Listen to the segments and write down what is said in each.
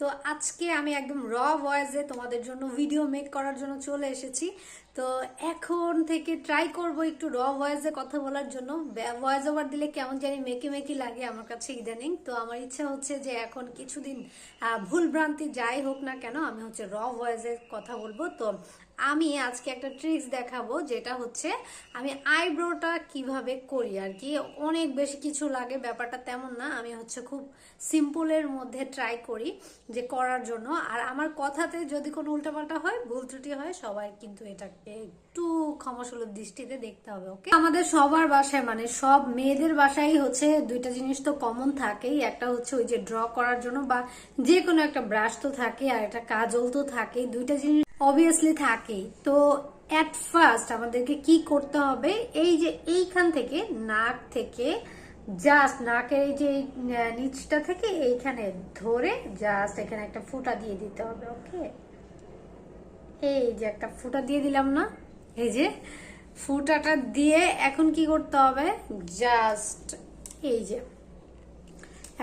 তো আজকে আমি একদম র ভয়েসে তোমাদের জন্য ভিডিও মেক করার জন্য চলে এসেছি। তো এখন থেকে ট্রাই করব একটু র ভয়েসে কথা বলার জন্য। ভয়েস ওভার দিলে কেমন জানি মেকি মেকি লাগে আমার কাছে ইদানিং। তো আমার ইচ্ছা হচ্ছে যে এখন কিছুদিন ভুল ভ্রান্তি যাই হোক না কেন আমি হচ্ছে র ভয়েসে কথা বলব। তো আমি আজকে একটা ট্রিক্স দেখাবো, যেটা হচ্ছে আমি আইব্রোটা কীভাবে করি আর কি অনেক বেশি কিছু লাগে, ব্যাপারটা তেমন না, আমি হচ্ছে খুব সিম্পলের মধ্যে ট্রাই করি যে করার জন্য। আর আমার কথাতে যদি কোনো উল্টাপাল্টা হয়, ভুল ত্রুটি হয়, সবাই কিন্তু এটাকে একটু ক্ষমাসুলভ দৃষ্টিতে দেখতে হবে ওকে আমাদের সবার বাসায় মানে সব মেয়েদের বাসায় হচ্ছে দুইটা জিনিস তো কমন থাকেই। একটা হচ্ছে ওই যে ড্র করার জন্য বা যে কোনো একটা ব্রাশ তো থাকে, আর একটা কাজল তো থাকে দুইটা জিনিস অবভিয়াসলি থাকেই তো অ্যাট ফার্স্ট আমাদেরকে কি করতে হবে, এই যে এইখান থেকে নাক থেকে জাস্ট নাকের এই যে নিচটা থেকে এইখানে ধরে জাস্ট এখানে একটা ফুটা দিয়ে দিতে হবে ওকে এই যে একটা ফুটা দিয়ে দিলাম না, এই যে ফুটাটা দিয়ে এখন কি করতে হবে জাস্ট এই যে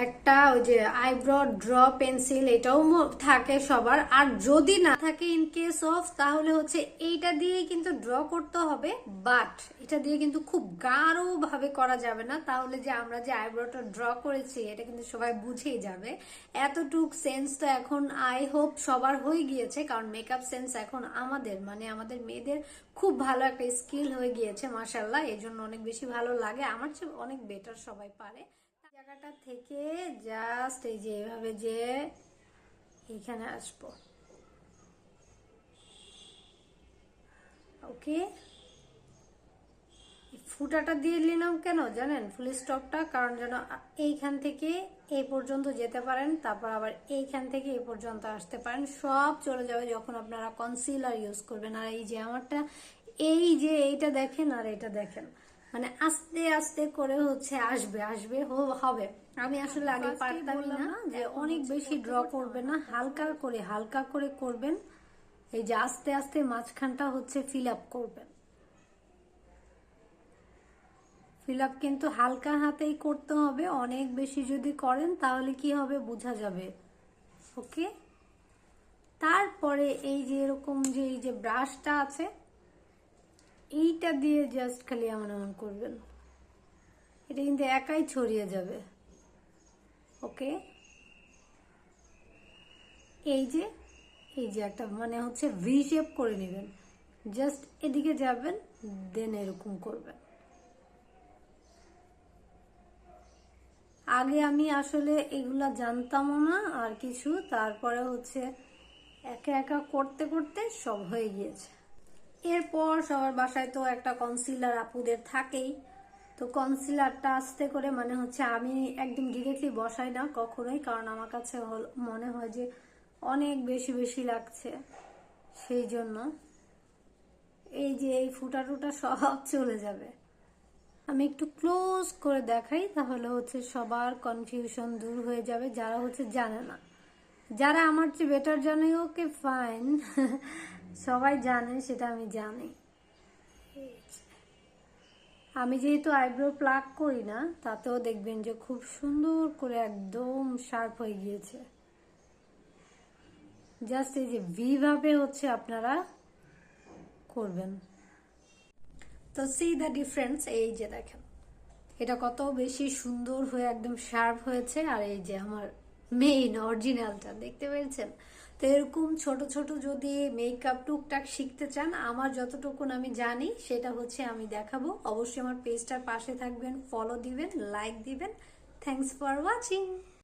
একটা ওই যে আইব্রো ড্র পেন্সিল এটাও থাকে সবার। আর যদি না থাকে ইন কেস অফ তাহলে হচ্ছে এইটা দিয়েই কিন্তু ড্র করতে হবে। বাট এটা দিয়ে কিন্তু খুব গাঢ় ভাবে করা যাবে না। তাহলে যে আমরা যে আইব্রোটা ড্র করেছি, এটা কিন্তু সবাই বুঝেই যাবে। এতটুক সেন্স তো এখন আই হোপ সবার হয়ে গিয়েছে। কারণ মেকআপ সেন্স এখন আমাদের মানে আমাদের মেয়েদের খুব ভালো একটা স্কিল হয়ে গিয়েছে মাসাল্লাহ এই জন্য অনেক বেশি ভালো লাগে। আমার চেয়ে অনেক বেটার সবাই পারে। জায়গাটা থেকে জাস্ট এই যে এভাবে যে এখানে আসব। ওকে? ফুটাটা দিয়ে নিলাম কেন জানেন? ফুল স্টপটা, কারণ যেন এইখান থেকে এই পর্যন্ত যেতে পারেন, তারপর আবার এইখান থেকে এই পর্যন্ত আসতে পারেন। সব চলে যাবে যখন আপনারা কনসিলার ইউজ করবেন। আর এই যে আমারটা, এই যে এইটা দেখেন আর এটা দেখেন। মানে আস্তে আস্তে করে হচ্ছে আসবে আসবে হবে। আমি আসলে আগে পারতাম না যে অনেক বেশি ড্র করবেন না হালকা করে হালকা করে করবেন। এই যে আস্তে আস্তে মাঝখানটা হচ্ছে ফিল আপ করবেন। ফিল আপ কিন্তু হালকা হাতেই করতে হবে অনেক বেশি যদি করেন তাহলে কি হবে বোঝা যাবে। ওকে তারপরে এই যে এরকম যে এই যে ব্রাশটা আছে এইটা দিয়ে জাস্ট খালি এমন এমন করবেন। এটা কিন্তু একাই ছড়িয়ে যাবে। ওকে এই যে এই যে একটা মানে হচ্ছে ভি শেপ করে নেবেন। জাস্ট এদিকে যাবেন দেন এরকম করবেন। আগে আমি আসলে এগুলা জানতামও না আর কিছু, তারপরে হচ্ছে একা একা করতে করতে সব হয়ে গিয়েছে। এরপর সবার বাসায় তো একটা কনসিলার আপুদের থাকেই। তো কনসিলারটা আস্তে করে মানে হচ্ছে আমি একদম ডিরেক্টলি বসাই না কখনোই, কারণ আমার কাছে মনে হয় যে অনেক বেশি বেশি লাগছে সেই জন্য। এই যে এই ফুটা টুটা সব চলে যাবে। আমি একটু ক্লোজ করে দেখাই, তাহলে হচ্ছে সবার কনফিউশন দূর হয়ে যাবে, যারা হচ্ছে জানে না। যারা আমার চেয়ে বেটার জানে ওকে ফাইন সবাই জানে, সেটা আমি জানি। আমি যেহেতু আইব্রো প্লাক করি না, তাতেও দেখবেন যে খুব সুন্দর করে একদম শার্প হয়ে গিয়েছে। জাস্ট এই যে ভিভাবে হচ্ছে আপনারা করবেন। তো সি দ্য ডিফারেন্স এই যে দেখেন। এটা কত বেশি সুন্দর হয়ে একদম শার্প হয়েছে, আর এই যে আমার মেইন অরিজিনালটা দেখতে পেরেছেন তো এরকম ছোট ছোট যদি মেকআপ টুকটাক শিখতে চান, আমার যতটুকুন আমি জানি, সেটা হচ্ছে আমি দেখাবো। অবশ্যই আমার পেজটার পাশে থাকবেন ফলো দিবেন লাইক দিবেন। Thanks for watching